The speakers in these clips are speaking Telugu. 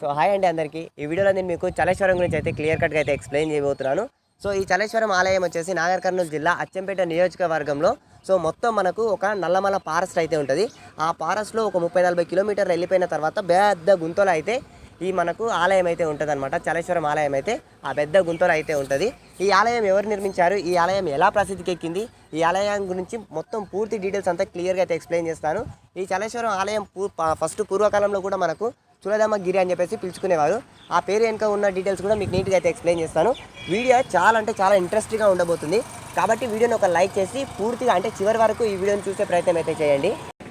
సో హాయ్ అండి అందరికీ. ఈ వీడియోలో నేను మీకు చలేశ్వరం గురించి అయితే క్లియర్ కట్గా అయితే ఎక్స్ప్లెయిన్ చేయబోతున్నాను. సో ఈ చలేశ్వరం ఆలయం వచ్చేసి నాగర్ కర్నూలు జిల్లా అచ్చంపేట నియోజకవర్గంలో. సో మొత్తం మనకు ఒక నల్లమల ఫారెస్ట్ అయితే ఉంటుంది. ఆ ఫారెస్ట్లో ఒక ముప్పై నలభై కిలోమీటర్లు వెళ్ళిపోయిన తర్వాత పెద్ద గుంతలో అయితే ఈ మనకు ఆలయం అయితే ఉంటుంది అనమాట చలేశ్వరం ఆలయం అయితే ఆ పెద్ద గుంతలో అయితే ఉంటుంది. ఈ ఆలయం ఎవరు నిర్మించారు? ఈ ఆలయం ఎలా ప్రసిద్ధికి ఎక్కింది? ఈ ఆలయం గురించి మొత్తం పూర్తి డీటెయిల్స్ అంతా క్లియర్గా అయితే ఎక్స్ప్లెయిన్ చేస్తాను. ఈ చలేశ్వరం ఆలయం ఫస్ట్ పూర్వకాలంలో కూడా మనకు చులదమ్మ గిరి అని చెప్పేసి పిలుచుకునేవారు. ఆ పేరు వెనుక ఉన్న డీటెయిల్స్ కూడా మీకు నీట్గా అయితే ఎక్స్ప్లెయిన్ చేస్తాను. వీడియో చాలా అంటే చాలా ఇంట్రెస్టింగ్గా ఉండబోతుంది. కాబట్టి వీడియోని ఒక లైక్ చేసి పూర్తిగా అంటే చివరి వరకు ఈ వీడియోని చూసే ప్రయత్నం అయితే చేయండి.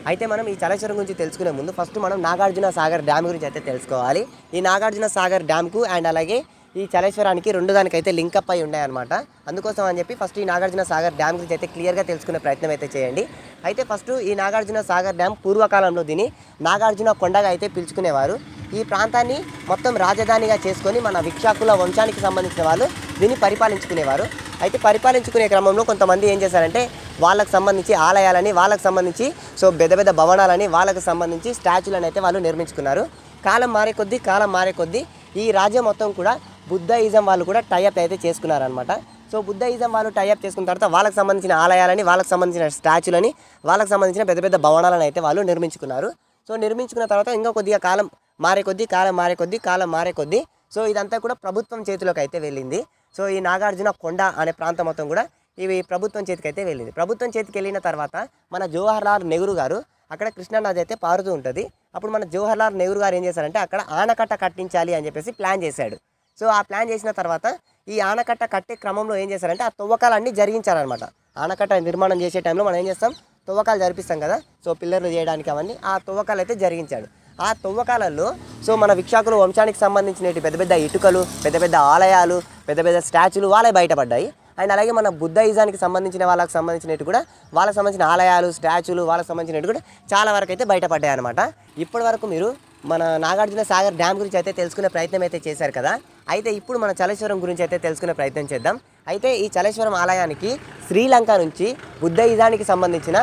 అయితే మనం ఈ చలేశ్వరం గురించి తెలుసుకునే ముందు ఫస్ట్ మనం నాగార్జున సాగర్ డ్యామ్ గురించి అయితే తెలుసుకోవాలి. ఈ నాగార్జున సాగర్ డ్యామ్కు అండ్ అలాగే ఈ చలేశ్వరానికి రెండు దానికైతే లింకప్ అయి ఉన్నాయన్నమాట. అందుకోసం అని చెప్పి ఫస్ట్ ఈ నాగార్జున సాగర్ డ్యామ్ గురించి అయితే క్లియర్గా తెలుసుకునే ప్రయత్నం అయితే చేయండి. అయితే ఫస్ట్ ఈ నాగార్జున సాగర్ డ్యామ్ పూర్వకాలంలో దీని నాగార్జున కొండగా అయితే పిలుచుకునేవారు. ఈ ప్రాంతాన్ని మొత్తం రాజధానిగా చేసుకొని మన విక్షాకుల వంశానికి సంబంధించిన వాళ్ళు దీన్ని పరిపాలించుకునేవారు. అయితే పరిపాలించుకునే క్రమంలో కొంతమంది ఏం చేశారంటే వాళ్ళకు సంబంధించి ఆలయాలని వాళ్ళకు సంబంధించి సో పెద్ద పెద్ద భవనాలని వాళ్ళకు సంబంధించి స్టాచ్యూలను అయితే వాళ్ళు నిర్మించుకున్నారు. కాలం మారే కొద్దీ కాలం మారే కొద్దీ ఈ రాజ్యం మొత్తం కూడా బుద్ధాయిజం వాళ్ళు కూడా టైఅప్ అయితే చేసుకున్నారనమాట సో బుద్ధాయిజం వాళ్ళు టైఅప్ చేసుకున్న తర్వాత వాళ్ళకి సంబంధించిన ఆలయాలని వాళ్ళకి సంబంధించిన స్టాచ్యూలని వాళ్ళకి సంబంధించిన పెద్ద పెద్ద భవనాలను అయితే వాళ్ళు నిర్మించుకున్నారు. సో నిర్మించుకున్న తర్వాత ఇంకా కొద్దిగా కాలం మారే కొద్దీ కాలం మారే కొద్దీ కాలం మారే కొద్దీ సో ఇదంతా కూడా ప్రభుత్వం చేతిలోకి అయితే వెళ్ళింది. సో ఈ నాగార్జున కొండ అనే ప్రాంతం మొత్తం కూడా ఇవి ప్రభుత్వం చేతికి అయితే వెళ్ళింది. ప్రభుత్వం చేతికి వెళ్ళిన తర్వాత మన జవహర్లాల్ నెహ్రూ గారు అక్కడ కృష్ణా నది అయితే పారుతూ ఉంటుంది. అప్పుడు మన జవహర్లాల్ నెహ్రూ గారు ఏం చేశారంటే అక్కడ ఆనకట్ట కట్టించాలి అని చెప్పేసి ప్లాన్ చేశాడు. సో ఆ ప్లాన్ చేసిన తర్వాత ఈ ఆనకట్ట కట్టే క్రమంలో ఏం చేశారంటే ఆ తవ్వకాలన్నీ జరిగించారనమాట ఆనకట్ట నిర్మాణం చేసే టైంలో మనం ఏం చేస్తాం? తవ్వకాలు జరిపిస్తాం కదా? సో పిల్లర్లు చేయడానికి అవన్నీ ఆ తవ్వకాలు అయితే జరిగించాడు. ఆ తవ్వకాలలో సో మన విక్షాకుల వంశానికి సంబంధించిన పెద్ద పెద్ద ఇటుకలు పెద్ద పెద్ద ఆలయాలు పెద్ద పెద్ద స్టాచ్యూలు వాళ్ళే బయటపడ్డాయి. అండ్ అలాగే మన బుద్ధయిజానికి సంబంధించిన వాళ్ళకి సంబంధించినట్టు కూడా వాళ్ళకి సంబంధించిన ఆలయాలు స్టాచ్యూలు వాళ్ళకి సంబంధించినట్టు కూడా చాలా వరకు అయితే బయటపడ్డాయి అనమాట ఇప్పటి వరకు మీరు మన నాగార్జున సాగర్ డ్యామ్ గురించి అయితే తెలుసుకునే ప్రయత్నం అయితే చేశారు కదా? అయితే ఇప్పుడు మన చలేశ్వరం గురించి అయితే తెలుసుకునే ప్రయత్నం చేద్దాం. అయితే ఈ చలేశ్వరం ఆలయానికి శ్రీలంక నుంచి బుద్ధయిజానికి సంబంధించిన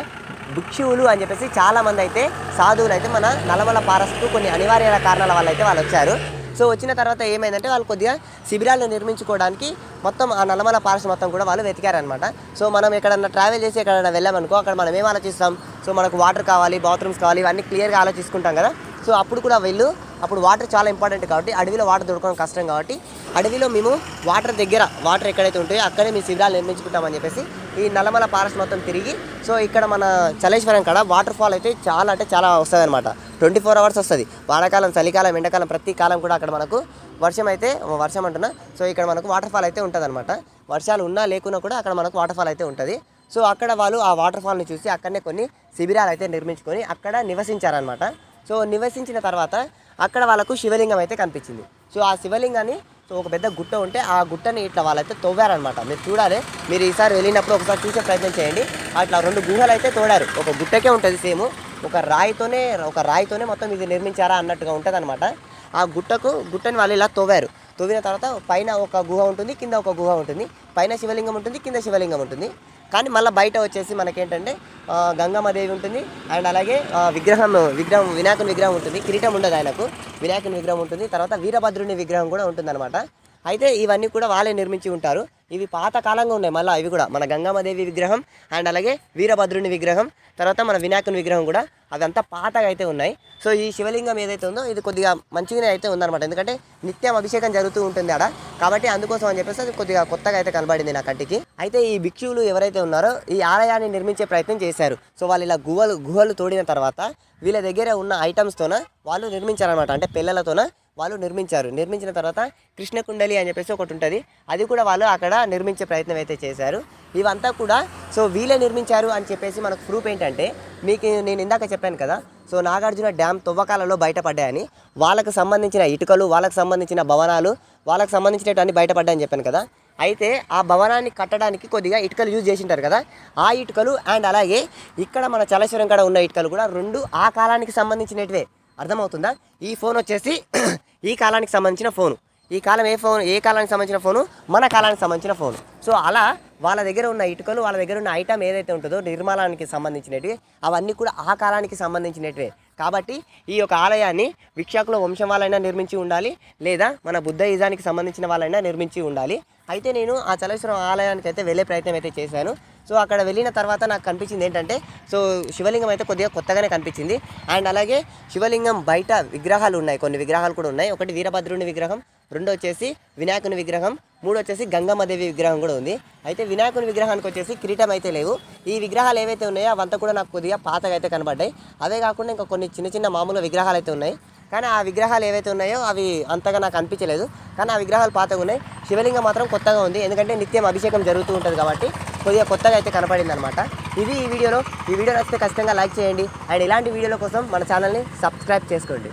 భిక్షువులు అని చెప్పేసి చాలామంది అయితే సాధువులు అయితే మన నలమల పారస్కు కొన్ని అనివార్య కారణాల వల్ల అయితే వాళ్ళు వచ్చారు. సో వచ్చిన తర్వాత ఏమైందంటే వాళ్ళు కొద్దిగా శిబిరాలను నిర్మించుకోవడానికి మొత్తం ఆ నల్లమల పారస్ మొత్తం కూడా వాళ్ళు వెతికారనమాట సో మనం ఎక్కడన్నా ట్రావెల్ చేసి ఎక్కడన్నా వెళ్ళామనుకో అక్కడ మనం ఏం ఆలోచిస్తాం? సో మనకు వాటర్ కావాలి బాత్రూమ్స్ కావాలి ఇవన్నీ క్లియర్గా ఆలోచించుకుంటాం కదా. సో అప్పుడు కూడా వెళ్ళు. అప్పుడు వాటర్ చాలా ఇంపార్టెంట్ కాబట్టి అడవిలో వాటర్ దొరకడం కష్టం కాబట్టి అడవిలో మేము వాటర్ దగ్గర వాటర్ ఎక్కడైతే ఉంటాయో అక్కడే మీ శిబిరాలు నిర్మించుకుంటామని చెప్పేసి ఈ నల్లమల ఫారెస్ట్ మొత్తం తిరిగి సో ఇక్కడ మన చలేశ్వరం కాడ వాటర్ ఫాల్ అయితే చాలా అంటే చాలా వస్తుంది అనమాట ట్వంటీ ఫోర్ అవర్స్ వస్తుంది. వానాకాలం చలికాలం ఎండాకాలం ప్రతి కాలం కూడా అక్కడ మనకు వర్షం అయితే వర్షం అంటున్నా. సో ఇక్కడ మనకు వాటర్ ఫాల్ అయితే ఉంటుంది అనమాట వర్షాలు ఉన్నా లేకున్నా కూడా అక్కడ మనకు వాటర్ ఫాల్ అయితే ఉంటుంది. సో అక్కడ వాళ్ళు ఆ వాటర్ ఫాల్ని చూసి అక్కడనే కొన్ని శిబిరాలు అయితే నిర్మించుకొని అక్కడ నివసించారనమాట సో నివసించిన తర్వాత అక్కడ వాళ్ళకు శివలింగం అయితే కనిపించింది. సో ఆ శివలింగాన్ని సో ఒక పెద్ద గుట్ట ఉంటే ఆ గుట్టని ఇట్లా వాళ్ళైతే తవ్వారనమాట మీరు చూడాలి. మీరు ఈసారి వెళ్ళినప్పుడు ఒకసారి చూసే ప్రయత్నం చేయండి. అట్లా రెండు గుహలు అయితే తోడారు. ఒక గుట్టకే ఉంటుంది సేమ్. ఒక రాయితోనే ఒక రాయితోనే మొత్తం ఇది నిర్మించారా అన్నట్టుగా ఉంటుంది అనమాట ఆ గుట్టకు గుట్టని వాళ్ళు ఇలా తవ్వారు తవ్విన తర్వాత పైన ఒక గుహ ఉంటుంది కింద ఒక గుహ ఉంటుంది. పైన శివలింగం ఉంటుంది కింద శివలింగం ఉంటుంది. కానీ మళ్ళీ బయట వచ్చేసి మనకేంటంటే గంగమ్మదేవి ఉంటుంది. అండ్ అలాగే విగ్రహం విగ్రహం వినాయకుని విగ్రహం ఉంటుంది. కిరీటం ఉండదు ఆయనకు. వినాయకుని విగ్రహం ఉంటుంది. తర్వాత వీరభద్రుని విగ్రహం కూడా ఉంటుందన్నమాట. అయితే ఇవన్నీ కూడా వాళ్ళే నిర్మించి ఉంటారు. ఇవి పాతకాలంగా ఉన్నాయి మళ్ళీ ఇవి కూడా. మన గంగామదేవి విగ్రహం అండ్ అలాగే వీరభద్రుని విగ్రహం తర్వాత మన వినాయకుని విగ్రహం కూడా అదంతా పాతగా అయితే ఉన్నాయి. సో ఈ శివలింగం ఏదైతే ఉందో ఇది కొద్దిగా మంచిగానే అయితే ఉందన్నమాట. ఎందుకంటే నిత్యం అభిషేకం జరుగుతూ ఉంటుంది ఆడ. కాబట్టి అందుకోసం అని చెప్పేసి అది కొద్దిగా కొత్తగా అయితే కనబడింది నా కంటికి అయితే ఈ భిక్షువులు ఎవరైతే ఉన్నారో ఈ ఆలయాన్ని నిర్మించే ప్రయత్నం చేశారు. సో వాళ్ళు ఇలా గుహలు గుహలు తోడిన తర్వాత వీళ్ళ దగ్గర ఉన్న ఐటమ్స్తోన వాళ్ళు నిర్మించారనమాట అంటే పిల్లలతోన వాళ్ళు నిర్మించారు. నిర్మించిన తర్వాత కృష్ణకుండలి అని చెప్పేసి ఒకటి ఉంటుంది. అది కూడా వాళ్ళు అక్కడ నిర్మించే ప్రయత్నం అయితే చేశారు. ఇవంతా కూడా సో వీళ్ళే నిర్మించారు అని చెప్పేసి మనకు ప్రూఫ్ ఏంటంటే మీకు నేను ఇందాక చెప్పాను కదా సో నాగార్జున డ్యామ్ తవ్వకాలలో బయటపడ్డాయని వాళ్ళకు సంబంధించిన ఇటుకలు వాళ్ళకు సంబంధించిన భవనాలు వాళ్ళకు సంబంధించినటువంటి బయటపడ్డాయని చెప్పాను కదా. అయితే ఆ భవనాన్ని కట్టడానికి కొద్దిగా ఇటుకలు యూజ్ చేసింటారు కదా ఆ ఇటుకలు అండ్ అలాగే ఇక్కడ మన చలేశ్వరం కాడ ఉన్న ఇటుకలు కూడా రెండు ఆ కాలానికి సంబంధించినటివే. అర్థమవుతుందా? ఈ ఫోన్ వచ్చేసి ఈ కాలానికి సంబంధించిన ఫోను. ఈ కాలం ఏ ఫోన్ ఏ కాలానికి సంబంధించిన ఫోను? మన కాలానికి సంబంధించిన ఫోను. సో అలా వాళ్ళ దగ్గర ఉన్న ఇటుకలు వాళ్ళ దగ్గర ఉన్న ఐటమ్ ఏదైతే ఉంటుందో నిర్మాణానికి సంబంధించినవి అవన్నీ కూడా ఆ కాలానికి సంబంధించినటివే. కాబట్టి ఈ యొక్క ఆలయాన్ని విక్షాకుల వంశం వాళ్ళైనా నిర్మించి ఉండాలి లేదా మన బుద్ధయిజానికి సంబంధించిన వాళ్ళైనా నిర్మించి ఉండాలి. అయితే నేను ఆ చలేశ్వరం ఆలయానికి అయితే వెళ్ళే ప్రయత్నం అయితే చేశాను. సో అక్కడ వెళ్ళిన తర్వాత నాకు కనిపించింది ఏంటంటే సో శివలింగం అయితే కొద్దిగా కొత్తగానే కనిపించింది. అండ్ అలాగే శివలింగం బయట విగ్రహాలు ఉన్నాయి కొన్ని విగ్రహాలు కూడా ఉన్నాయి. ఒకటి వీరభద్రుని విగ్రహం రెండు వచ్చేసి వినాయకుని విగ్రహం మూడు వచ్చేసి గంగమ్మదేవి విగ్రహం కూడా ఉంది. అయితే వినాయకుని విగ్రహానికి వచ్చేసి కిరీటం అయితే లేవు. ఈ విగ్రహాలు ఏవైతే ఉన్నాయో అవంతా కూడా నాకు కొద్దిగా పాతగా అయితే కనబడ్డాయి. అవే కాకుండా ఇంకా కొన్ని చిన్న చిన్న మామూలు విగ్రహాలు అయితే ఉన్నాయి. కానీ ఆ విగ్రహాలు ఏవైతే ఉన్నాయో అవి అంతగా నాకు అనిపించలేదు. కానీ ఆ విగ్రహాలు పాతగా ఉన్నాయి. శివలింగం మాత్రం కొత్తగా ఉంది. ఎందుకంటే నిత్యం అభిషేకం జరుగుతూ ఉంటుంది కాబట్టి కొద్దిగా కొత్తగా అయితే కనపడింది అనమాట ఇది ఈ వీడియోలో. ఈ వీడియో నచ్చితే ఖచ్చితంగా లైక్ చేయండి. అండ్ ఇలాంటి వీడియోల కోసం మన ఛానల్ని సబ్స్క్రైబ్ చేసుకోండి.